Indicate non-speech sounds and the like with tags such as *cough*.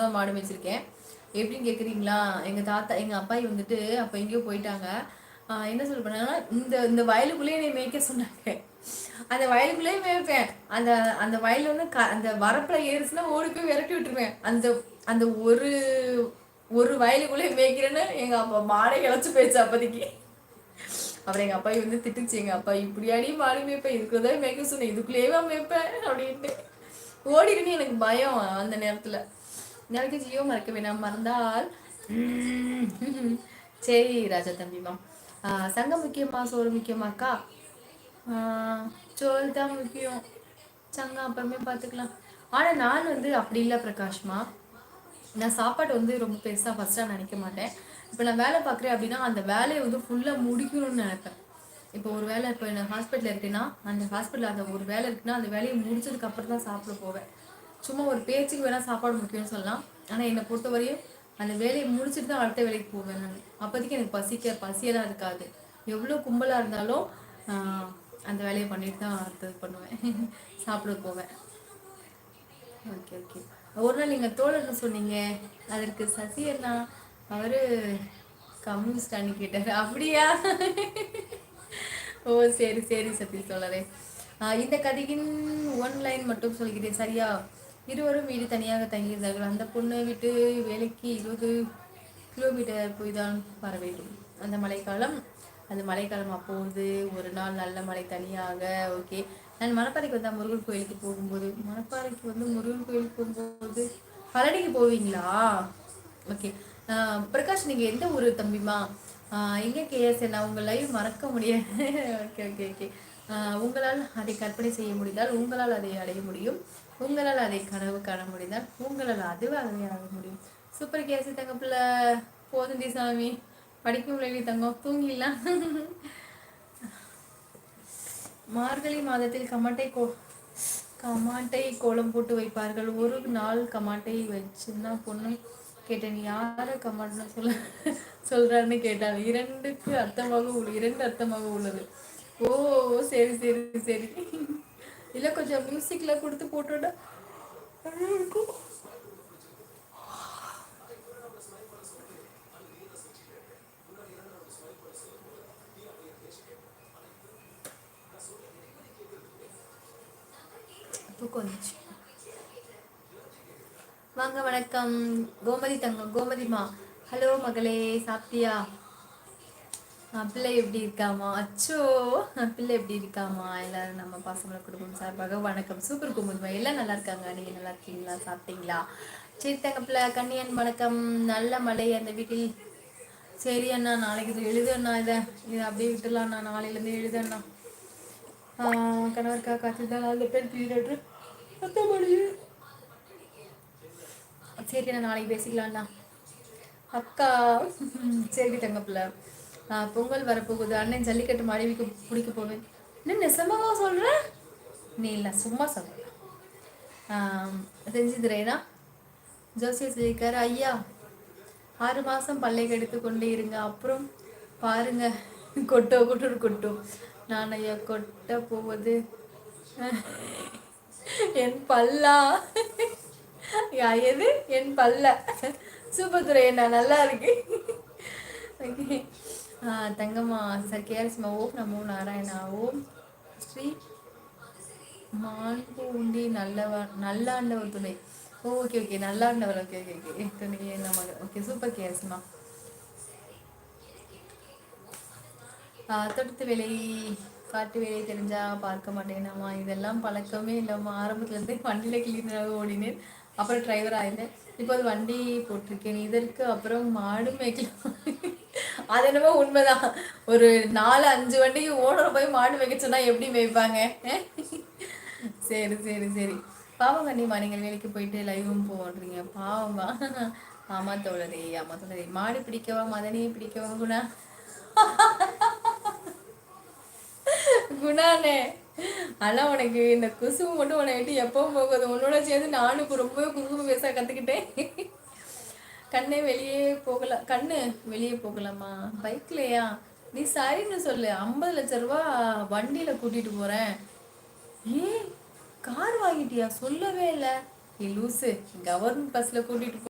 தான் மாடு மேய்ச்சிருக்கேன். எப்படின்னு கேட்குறீங்களா எங்கள் தாத்தா எங்கள் அப்பாயி வந்துட்டு அப்போ எங்கேயோ போயிட்டாங்க. என்ன சொல்ல பண்ணாங்கன்னா இந்த இந்த வயலுக்குள்ளேயே என்னை மேய்க்க சொன்னாங்க. அந்த வயலுக்குள்ளேயே மேய்ப்பேன். அந்த அந்த வயல் வந்து க அந்த வரப்பில் ஏறுச்சுன்னா ஓடி போய் விரட்டி விட்டுருவேன். அந்த அந்த ஒரு ஒரு வயலுக்குள்ளேயே மேய்க்கிறேன்னு எங்கள் அப்பா மாடை கிளச்சி போயிடுச்சு அப்போதைக்கு. அப்புறம் எங்கள் அப்பாயி வந்து திட்டுச்சு எங்கள் அப்பா இப்படியாடி மாடு மேய்ப்பேன் இதுக்குள்ளதான் மேய்க்க சொன்னேன். இதுக்குள்ளேயே மேய்ப்பேன் அப்படின்ட்டு. ஓடிடுன்னு எனக்கு பயம் அந்த நேரத்தில். நாளைக்கு ஜியோ மறக்க வேணாம் மறந்தால். சரி ராஜா தம்பிமா சங்கம் முக்கியமா சோறு முக்கியமாக்கா சோறு தான் முக்கியம். சங்கம் அப்புறமே பார்த்துக்கலாம் ஆனால் நான் வந்து அப்படி இல்லை பிரகாஷ்மா. நான் சாப்பாடு வந்து ரொம்ப பெருசாக ஃபஸ்ட்டாக நினைக்க மாட்டேன். இப்போ நான் வேலை பார்க்குறேன் அப்படின்னா அந்த வேலையை வந்து ஃபுல்லாக முடிக்கணும்னு நினைப்பேன். இப்போ ஒரு வேலை இப்போ நான் ஹாஸ்பிட்டலில் இருக்கேன்னா அந்த ஹாஸ்பிட்டலில் அந்த ஒரு வேலை இருக்குன்னா அந்த வேலையை முடிச்சதுக்கு அப்புறம் தான் சாப்பிட போவேன். சும்மா ஒரு பேச்சுக்கு வேணால் சாப்பாடு முக்கியம்னு சொல்லலாம். ஆனால் என்னை பொறுத்தவரையும் அந்த வேலையை முடிச்சுட்டு தான் அடுத்த வேலைக்கு போவேன் நான். அப்போதைக்கு எனக்கு பசிக்க பசியெல்லாம் இருக்காது. எவ்வளோ கும்பலாக இருந்தாலும் அந்த வேலையை பண்ணிட்டு தான் அடுத்தது பண்ணுவேன். *laughs* சாப்பிட போவேன். Okay okay. ஒரு நாள் நீங்கள் தோழர்னு சொன்னீங்க? அதற்கு சசி அண்ணா அவர் கம்யூனிஸ்ட் அணி கேட்டார். அப்படியா? ஓ சரி சரி சத்தி தோழரே. இந்த கதையின் ஒன் லைன் மட்டும் சொல்கிறேன். சரியா? இருவரும் வீடு தனியாக தங்கியிருந்தார்கள். அந்த பொண்ணு விட்டு வேலைக்கு இருபது கிலோமீட்டர் போய் தான் வர வேண்டும். அந்த மழைக்காலம் அந்த மழைக்காலம் அப்போது ஒரு நாள் நல்ல மழை தனியாக ஓகே. நான் மணப்பாறைக்கு வந்தால் முருகன் கோயிலுக்கு போகும்போது மணப்பாறைக்கு வந்து முருகன் கோயிலுக்கு போகும்போது பழனிக்கு போவீங்களா? ஓகே. பிரகாஷ் நீங்கள் எந்த ஊர் தம்பிமா எங்கே கேஎஸ் என்ன உங்கள் லைவ் மறக்க முடியாது. Okay okay okay. உங்களால் அதை கற்பனை செய்ய முடிந்தால் உங்களால் அதை அடைய முடியும். உங்களால் அதை கனவு காண முடிந்தால் உங்களால் அதுவே ஆக முடியும். சூப்பர் கேசி தங்கப்பில் போதுந்தி போதுண்டி சாமி. படிக்கும் பிள்ளைங்க தங்கம். தூங்கிடலாம். மார்கழி மாதத்தில் கமாட்டை கோ கமாட்டை கோலம் போட்டு வைப்பார்கள். ஒரு நாள் கமாட்டை வச்சுருந்தா பொண்ணு கேட்டேன் யார கமெண்ட்னு சொல்ல சொல்றான்னு கேட்டாள் இரண்டுக்கு அர்த்தமாக உள்ள இரண்டு அர்த்தமாக உள்ளது. ஓ சரி சரி சரி. இல்லை கொஞ்சம் மியூசிக்கில் கொடுத்து போட்டுவிட. கொஞ்சம் வாங்க வணக்கம். கோமதி தங்கம் கோமதிமா ஹலோ மகளே சாப்பிட்டியா? பிள்ளை எப்படி இருக்காமா? அச்சோ பிள்ளை எப்படி இருக்காமா? எல்லாரும் நம்ம பாசமலை குடும்பம் சார்பாக வணக்கம். சூப்பர் குமுதுமா எல்லாம் நல்லா இருக்காங்க? நீங்கள் நல்லா இருக்கீங்களா? சாப்பிட்டீங்களா? சரி தங்க கண்ணியன் வணக்கம். நல்ல மழை அந்த வீட்டில். சரி அண்ணா நாளைக்கு இது எழுது அண்ணா இதை. இதை அப்படியே விட்டுலாம்ண்ணா நாளையிலேருந்து எழுது அண்ணா. கணவருக்கா காத்துதான் அந்த பெண் பீரியட் மற்றபடி சரி நான் நாளைக்கு பேசிக்கலாம்ண்ணா. அக்கா சரி தங்க பொங்கல் வரப்போகுது அண்ணன் ஜல்லிக்கட்டு மனைவிக்கு பிடிக்க போவேன். இன்னும் நெசமாவா சொல்கிற நீ இல்லை சும்மா சொல்லலாம் செஞ்சுதுரேனா ஜோசியர் சொல்லியிருக்காரு ஐயா ஆறு மாதம் பல்லை கெடுத்து கொண்டே இருங்க. அப்புறம் பாருங்க. கொட்டோ கொட்டு கொட்டும் நான் ஐயா கொட்ட போவது. என் பல்லா. எது? என் பல்ல. சூப்பர் என்ன நல்லா இருக்கு. ஓகே. தங்கம்மா சார் சிம்மா ஓம் நமோ நாராயணா ஓம் ஸ்ரீ மாண்பு உண்டி நல்லவர் நல்லாண்டவர் துணை. Okay okay Nallandavar. Okay okay okay. துணை நம்ம ஓகே சூப்பர் கேரஸ்மா தோட்டத்து வேலை காட்டு வேலை தெரிஞ்சா பார்க்க மாட்டேனாமா இதெல்லாம் பழக்கமே இல்லாமல் ஆரம்பத்துலேருந்தே வண்டியில் கிளீனராக ஓடினேன். அப்புறம் டிரைவர் ஆயிருந்தேன் இப்போ வண்டி போட்டிருக்கேன். இதற்கு அப்புறம் மாடு மேய்க்கலாம். அது என்னமோ உண்மைதான். ஒரு நாலு அஞ்சு வண்டிக்கு ஓடுற போய் மாடு மேய்க்க சொன்னால் எப்படி மேய்ப்பாங்க? சரி சரி சரி. பாவம் கண்டிப்பா நீங்கள் வேலைக்கு போயிட்டு லைவும் போடுறீங்க. பாவமா. ஆமா தோழரே ஆமா தோழரே. மாடு பிடிக்கவா மதனையும் பிடிக்கவா குணா? குணானே. ஆனால் உனக்கு இந்த குசும்பு மட்டும் உன்னை விட்டு எப்போ போகுது. உன்னோட சேர்ந்து நானும் ரொம்பவே குசும்பு பேச கற்றுக்கிட்டேன் கண்ணே வெளியே போகலாம் கண்ணு வெளியே போகலாமா? பைக்லையா? நீ சரின்னு சொல்லு. ஐம்பது லட்ச ரூபா வண்டியில் கூட்டிட்டு போகிறேன் ஏ கார் வாங்கிட்டியா? சொல்லவே இல்லை. லூசு கவர்மெண்ட் பஸ்ஸில் கூட்டிட்டு